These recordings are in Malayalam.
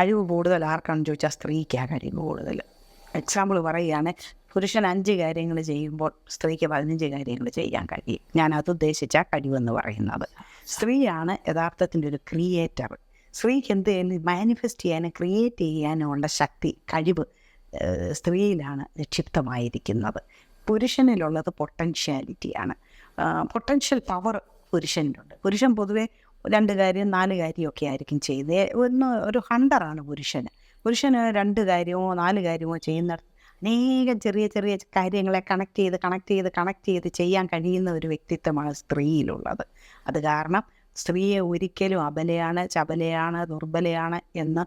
കഴിവ് കൂടുതൽ ആർക്കാണെന്ന് ചോദിച്ചാൽ സ്ത്രീക്കാണ് കഴിവ് കൂടുതൽ. എക്സാമ്പിൾ പറയുകയാണ് പുരുഷൻ അഞ്ച് കാര്യങ്ങൾ ചെയ്യുമ്പോൾ സ്ത്രീക്ക് പതിനഞ്ച് കാര്യങ്ങൾ ചെയ്യാൻ കഴിയും. ഞാൻ അത് ഉദ്ദേശിച്ച കഴിവെന്ന് പറയുന്നത്. സ്ത്രീയാണ് യഥാർത്ഥത്തിന്റെ ഒരു ക്രിയേറ്റർ സ്ത്രീക്ക് എന്ത് ചെയ്യാനും മാനിഫെസ്റ്റ് ചെയ്യാനും ക്രിയേറ്റ് ചെയ്യാനുമുള്ള ശക്തി കഴിവ് സ്ത്രീയിലാണ് നിക്ഷിപ്തമായിരിക്കുന്നത്. പുരുഷനിലുള്ളത് പൊട്ടൻഷ്യാലിറ്റിയാണ് പൊട്ടൻഷ്യൽ പവർ പുരുഷനിലുണ്ട്. പുരുഷൻ പൊതുവേ രണ്ട് കാര്യം നാല് കാര്യമൊക്കെ ആയിരിക്കും ചെയ്യുന്നത് ഒന്ന് ഒരു ഹണ്ടറാണ് പുരുഷന്. പുരുഷന് രണ്ട് കാര്യമോ നാല് കാര്യമോ ചെയ്യുന്ന അനേകം ചെറിയ ചെറിയ കാര്യങ്ങളെ കണക്ട് ചെയ്ത് കണക്ട് ചെയ്ത് കണക്ട് ചെയ്ത് ചെയ്യാൻ കഴിയുന്ന ഒരു വ്യക്തിത്വമാണ് സ്ത്രീയിലുള്ളത്. അത് കാരണം സ്ത്രീയെ ഒരിക്കലും അബലയാണ് ചബലയാണ് ദുർബലയാണ് എന്ന്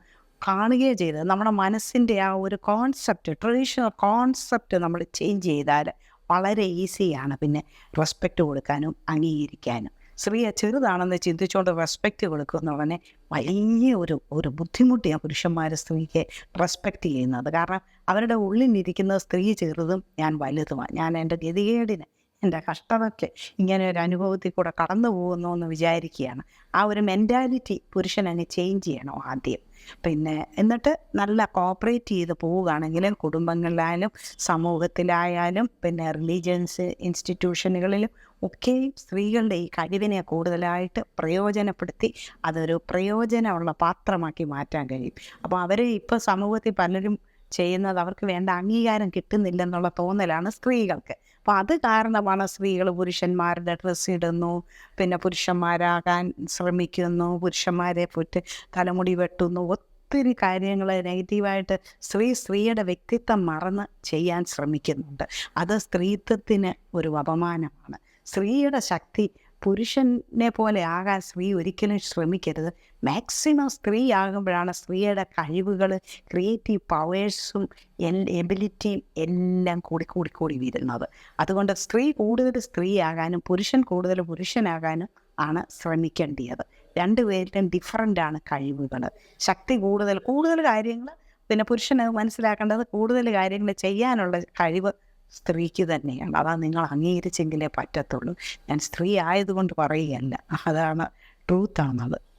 കാണുകയോ ചെയ്തത് നമ്മുടെ മനസ്സിന്റെ ആ ഒരു കോൺസെപ്റ്റ് ട്രഡീഷണൽ കോൺസെപ്റ്റ് നമ്മൾ ചേഞ്ച് ചെയ്താൽ വളരെ ഈസിയാണ് പിന്നെ റെസ്പെക്റ്റ് കൊടുക്കാനും അംഗീകരിക്കാനും. സ്ത്രീയെ ചെറുതാണെന്ന് ചിന്തിച്ചുകൊണ്ട് റെസ്പെക്റ്റ് കൊടുക്കുന്നവനെ വലിയ ഒരു ഒരു ബുദ്ധിമുട്ടിയാണ് പുരുഷന്മാർ സ്ത്രീക്ക് റെസ്പെക്റ്റ് ചെയ്യുന്നത്. കാരണം അവരുടെ ഉള്ളിലിരിക്കുന്ന സ്ത്രീ ചെറുതും ഞാൻ വലുതുമാണ്. ഞാൻ എന്റെ ഗതികേടിന് എന്റെ കഷ്ടതൊക്കെ ഇങ്ങനെ ഒരു അനുഭവത്തിൽ കൂടെ കടന്നു പോകുന്നു എന്ന് വിചാരിക്കുകയാണ്. ആ ഒരു മെന്റാലിറ്റി പുരുഷൻ അങ്ങ് ചേഞ്ച് ചെയ്യണം ആദ്യം. പിന്നെ എന്നിട്ട് നല്ല കോപ്പറേറ്റ് ചെയ്ത് പോവുകയാണെങ്കിൽ കുടുംബങ്ങളിലായാലും സമൂഹത്തിലായാലും പിന്നെ റിലീജിയൻസ് ഇൻസ്റ്റിറ്റ്യൂഷനുകളിലും ഒക്കെ സ്ത്രീകളുടെ ഈ കഴിവിനെ കൂടുതലായിട്ട് പ്രയോജനപ്പെടുത്തി അതൊരു പ്രയോജനമുള്ള പാത്രമാക്കി മാറ്റാൻ കഴിയും. അപ്പോൾ അവർ ഇപ്പോൾ സമൂഹത്തിൽ പലരും ചെയ്യുന്നത് അവർക്ക് വേണ്ട അംഗീകാരം കിട്ടുന്നില്ലെന്നുള്ള തോന്നലാണ് സ്ത്രീകൾക്ക്. അപ്പോൾ അത് കാരണമാണ് സ്ത്രീകൾ പുരുഷന്മാരുടെ ഡ്രസ്സ് ഇടുന്നു പിന്നെ പുരുഷന്മാരാകാൻ ശ്രമിക്കുന്നു പുരുഷന്മാരെ പോയിട്ട് തലമുടി വെട്ടുന്നു ഒത്തിരി കാര്യങ്ങൾ നെഗറ്റീവായിട്ട് സ്ത്രീ സ്ത്രീയുടെ വ്യക്തിത്വം മറന്ന് ചെയ്യാൻ ശ്രമിക്കുന്നുണ്ട്. അത് സ്ത്രീത്വത്തിന് ഒരു അപമാനമാണ്. സ്ത്രീയുടെ ശക്തി പുരുഷനെ പോലെ ആകാൻ സ്ത്രീ ഒരിക്കലും ശ്രമിക്കരുത്. മാക്സിമം സ്ത്രീ ആകുമ്പോഴാണ് സ്ത്രീയുടെ കഴിവുകൾ ക്രിയേറ്റീവ് പവേഴ്സും എൽ എബിലിറ്റിയും എല്ലാം കൂടി കൂടി കൂടി വരുന്നത് അതുകൊണ്ട് സ്ത്രീ കൂടുതൽ സ്ത്രീയാകാനും പുരുഷൻ കൂടുതൽ പുരുഷനാകാനും ആണ് ശ്രമിക്കേണ്ടത് രണ്ടുപേരിലും ആണ് കഴിവുകൾ. ശക്തി കൂടുതൽ കൂടുതൽ കാര്യങ്ങൾ പിന്നെ പുരുഷന് മനസ്സിലാക്കേണ്ടത് കൂടുതൽ കാര്യങ്ങൾ ചെയ്യാനുള്ള കഴിവ് സ്ത്രീക്ക് തന്നെയാണ്. അതാ നിങ്ങൾ അംഗീകരിച്ചെങ്കിലേ പറ്റത്തുള്ളൂ. ഞാൻ സ്ത്രീ ആയതുകൊണ്ട് പറയുകയല്ല. അതാണ് ട്രൂത്താണത്